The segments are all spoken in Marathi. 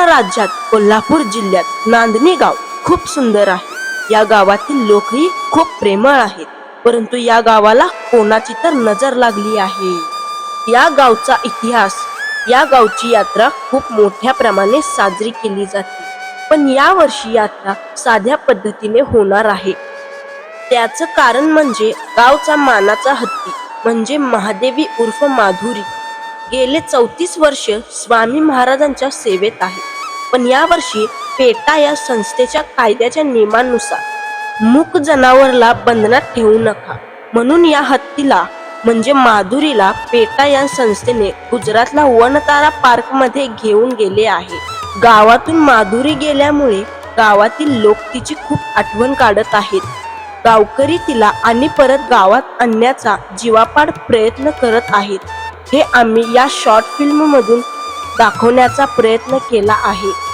महाराष्ट्र राज्यात कोल्हापूर जिल्ह्यात नांदणी गाव खूप सुंदर आहे. या गावातील लोकही खूप प्रेमळ आहेत. परंतु या गावाला कोणाची तर नजर लागली आहे. या गावचा इतिहास या गावची यात्रा खूप मोठ्या प्रमाणे साजरी केली जाते. पण या वर्षी यात्रा साध्या पद्धतीने होणार आहे. त्याचं कारण म्हणजे गावचा मानाचा हत्ती म्हणजे महादेवी उर्फ माधुरी. गेले चौतीस वर्ष स्वामी महाराजांच्या सेवेत आहे. पण यावर्षी पेटा या संस्थेच्या कायद्याच्या नियमानुसार मूक जनावरला बंधनात ठेवू नका. म्हणून या हत्तीला म्हणजे माधुरीला पेटा या संस्थेने गुजरातला वनतारा पार्कमध्ये घेऊन गेले आहे. गावातून माधुरी गेल्यामुळे गावातील लोक तिची खूप आठवण काढत आहेत. गावकरी तिला आणि परत गावात आणण्याचा जीवापाड प्रयत्न करत आहेत. हे आम्ही या शॉर्ट फिल्ममधून दाखवण्याचा प्रयत्न केला आहे.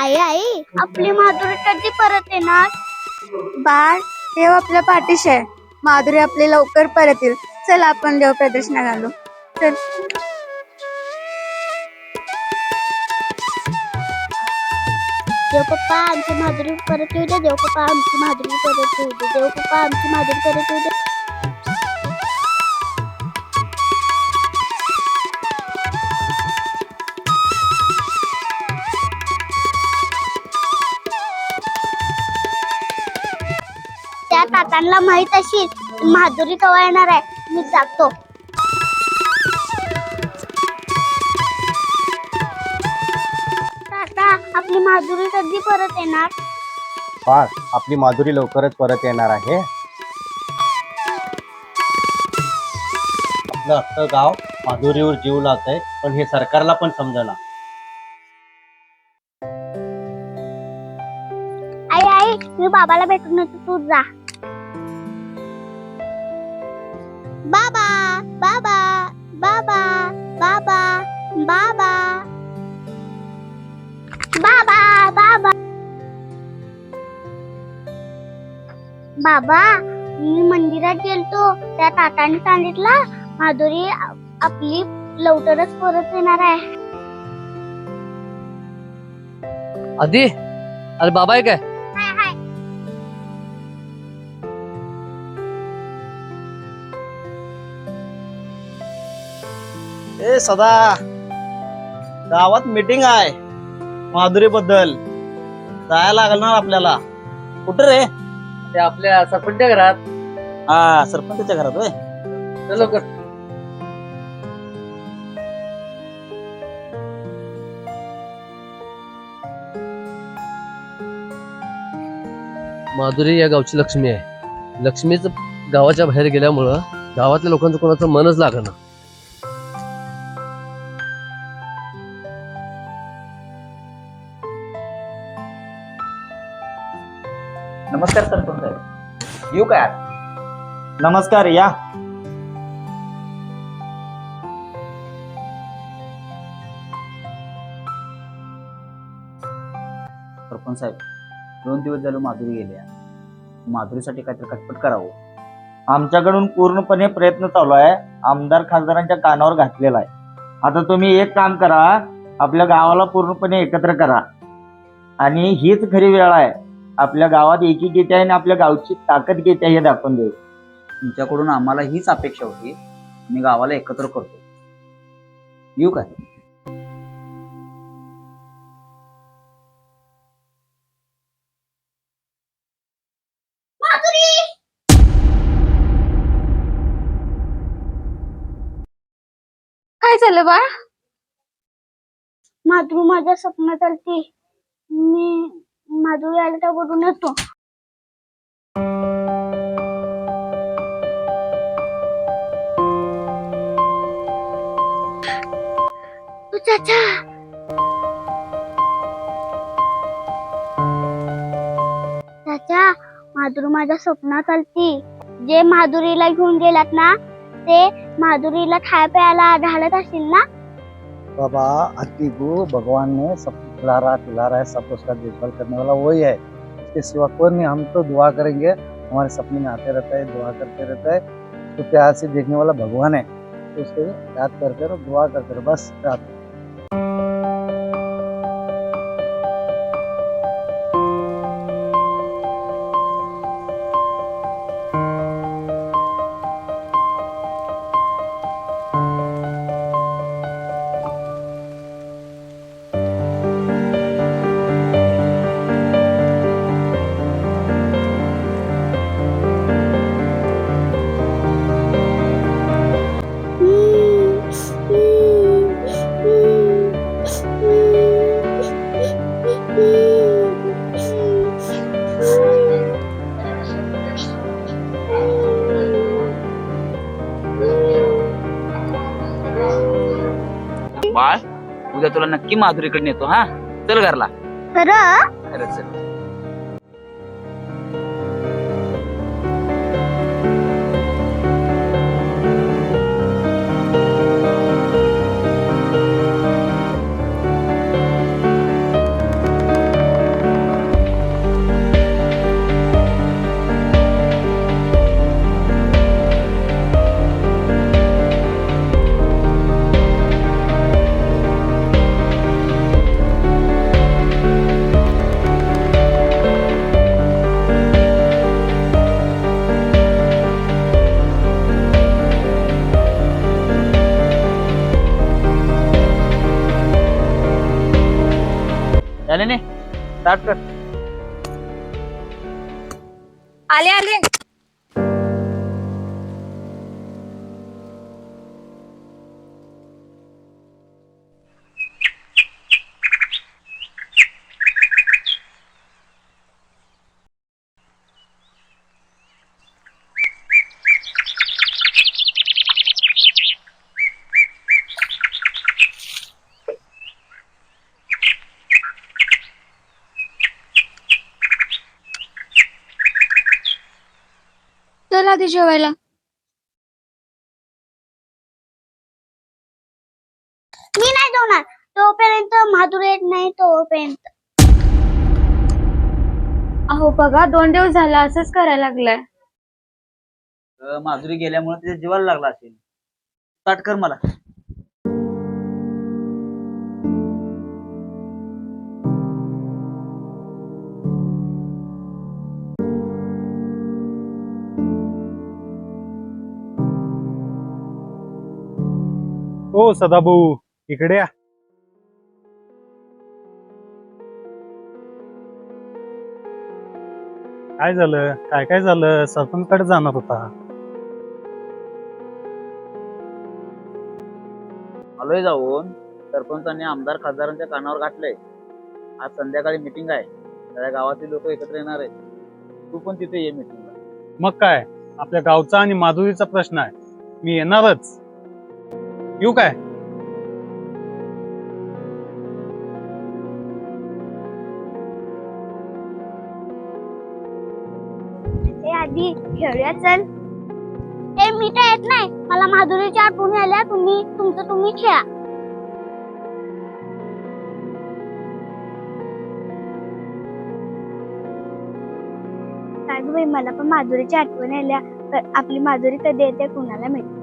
आई आई आपली माधुरी कधी परत येणार? बाळ देव आपल्या पाठीशी आहे. माधुरी आपले लवकर परत येईल. चल आपण देव प्रदर्शना घालू. चल. देव पप्पा आमची माधुरी परत येऊ दे देव पप्पा आमची माधुरी परत येऊ दे देव पप्पा आमची माधुरी परत येऊ दे त्या काकांना माहीत अशी माधुरी कवा येणार आहे? मी जातो. आपली माधुरी कधी परत येणार? बाळ आपली माधुरी लवकरच परत येणार आहे. आपलं अख्खं गाव माधुरीवर जीव लावत आहे पण हे सरकारला पण समजना. आई आई मी बाबाला भेटून येतो तू जा. बाबा बाबा बाबा बाबा बाबा. बाबा बाबा. बाबा मी मंदिरात गेलतो. त्या ताताने सांगितलं माधुरी आपली लवकरच परत येणार आहे. आधी? अरे बाबा आहे काय? ए सदा. गावात मीटिंग आहे. माधुरी बद्दल जायला लागणार आपल्याला. कुठं रे? ते आपल्या सरपंच्या घरात. हा सरपंचाच्या घरात होय. चल लवकर. माधुरी या गावची लक्ष्मी आहे. लक्ष्मीच गावाच्या बाहेर गेल्यामुळं गावातल्या लोकांचं कोणाचं मनच लागणार नमस्कार सरपंच साहेब येऊ काय नमस्कार या. सरपंच साहेब दोन दिवस झाले माधुरी गेल्या माधुरीसाठी काहीतरी खटपट करावं. आमच्याकडून पूर्णपणे प्रयत्न चालू आहे. आमदार खासदारांच्या कानावर घातलेला आहे. आता तुम्ही एक काम करा. आपल्या गावाला पूर्णपणे एकत्र करा. आणि हीच खरी वेळ आहे. आपल्या गावात एकी घेते आहे आणि आपल्या गावची ताकद घेते आहे हे दाखवून देऊ तुमच्याकडून आम्हाला हीच अपेक्षा होती. मी गावाला एकत्र करतो. येऊ काय काय झालं बा माधवी माझ्या स्वप्नात आलती. मी माधुरी आली त्या बघून येतो? चाचा. चाचा माधुरी माझ्या स्वप्नात आलती. जे माधुरीला घेऊन गेलात ना ते माधुरीला खाय प्यायला घालत असतील ना? बाबा अति को भगवान ने सब खिला रहा खिला रहा है, सब उसका देखभाल करने वाला, वही है। इसके सिवा कोई नहीं, हम तो दुआ करेंगे, हमारे सपने में आते रहता है, दुआ करते रहता है। तो प्यार से देखने वाला भगवान है। तो उसके याद करते रहो, दुआ करते रहो, बस रात नक्की माधुरीकडे नेतो हा? चल घरला. खरं चल. स्टार्ट चल आधी जेवायला? मी नाही जेवणार. तोपर्यंत माधुरी येत नाही तोपर्यंत. अहो बघा दोन दिवस झाला असंच करायला लागलाय. अं, माधुरी गेल्यामुळे तिच्या जीवाला लागला असेल. स्टार्ट कर मला. ओ सदाभाऊ इकडे या. काय झालं? काय काय झालं? सरपंचकडे जाणार होता. आलोय जाऊन. सरपंचांनी आमदार खासदारांच्या कानावर घातलंय. आज संध्याकाळी मिटिंग आहे. सगळ्या गावातील लोक एकत्र येणार आहेत. तू पण तिथे ये मिटिंगला मग काय? आपल्या गावचा आणि माधुरीचा प्रश्न आहे. मी येणारच. येऊ काय? ए आधी खेळूया चल. ए मी तर येत नाही. मला माधुरीच्या आठवणी आल्या. तुम्ही तुमचं तुम्ही खेळा. काय गं बाई मला पण माधुरीची आठवण आल्या. तर आपली माधुरी कधी येते कुणाला माहिती?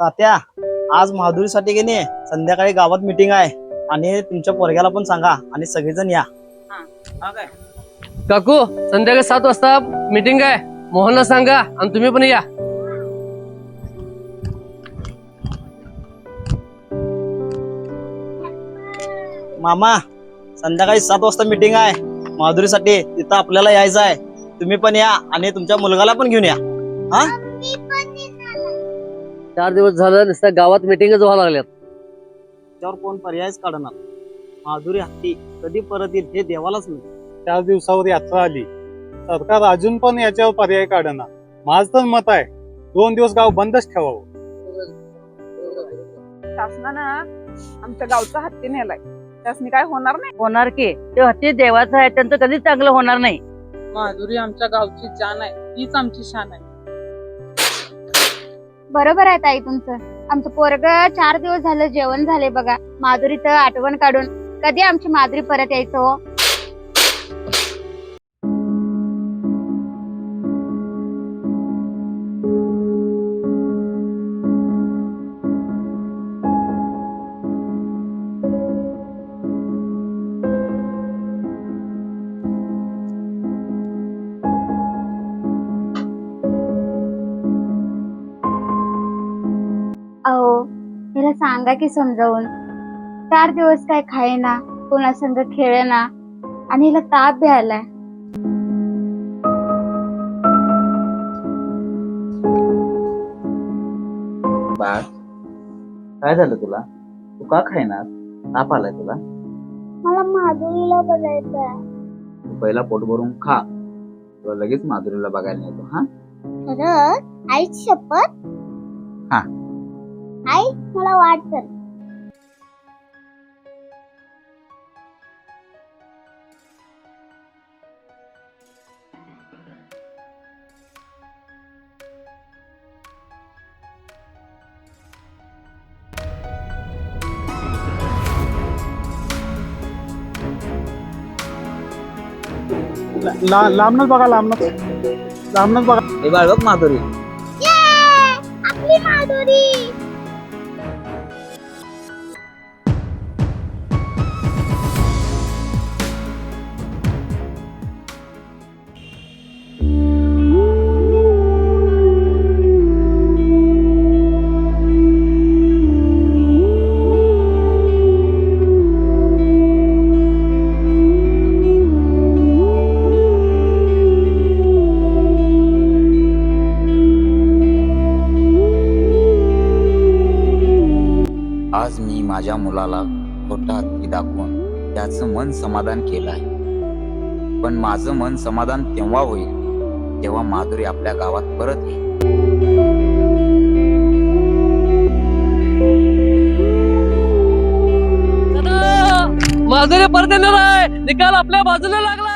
तात्या आज माधुरीसाठी की नाही संध्याकाळी गावात मीटिंग आहे. आणि तुमच्या पोरग्याला पण सांगा आणि सगळेजण या. हा काय? काकू संध्याकाळी सात वाजता मीटिंग आहे. मोहनला सांगा आणि तुम्ही पण या. मामा संध्याकाळी सात वाजता मीटिंग आहे. माधुरीसाठी तिथं आपल्याला यायचं आहे. तुम्ही पण या आणि तुमच्या मुलगाला पण घेऊन या. हा. चार दिवस झालं नुसत्या गावात मिटिंगच व्हायला लागल्यात. त्याच्यावर कोण पर्यायच काढणार? माधुरी हत्ती कधी परत येईल हे देवालाच माहिती चार दिवसावर यात्रा आली. सरकार अजून पण याच्यावर पर्याय काढना माझं तर मत आहे दोन दिवस गाव बंदच ठेवावं. शासनानं आमच्या गावचा हत्ती नेलाय. त्यासनी काय होणार नाही? होणार की? ते हत्ती देवाचं आहे त्यांचं कधीच चांगलं होणार नाही. माधुरी आमच्या गावची जान आहे तीच आमची शान आहे. बरोबर आहे ताई तुमचं. आमचं पोरग चार दिवस झालं जेवण झाले बघा. माधुरीचं आठवण काढून. कधी आमची माधुरी परत यायचं हो? हिला सांगा की समजावून. चार दिवस काय खायना कोणा संग खेळना आणि हिला ताप बी आलाय बाळ काय झालं तुला? तू का खायना ताप आलाय तुला? मला माधुरीला बघायचं आहे तू पहिला पोट भरून खा. तुला लगेच माधुरीला बघायला येतो हा? खरंच आईची शपथ? हा. मला वाटतं ला- लांबनच बघा लांबनच. लांबनच बघा. हे बाळ बघ माधुरी. मन समाधान केलं आहे. पण माझं मन समाधान तेव्हा होईल तेव्हा माधुरी आपल्या गावात परत येईल. माधुरी परत येणार आहे. निकाल आपल्या बाजूला लागला.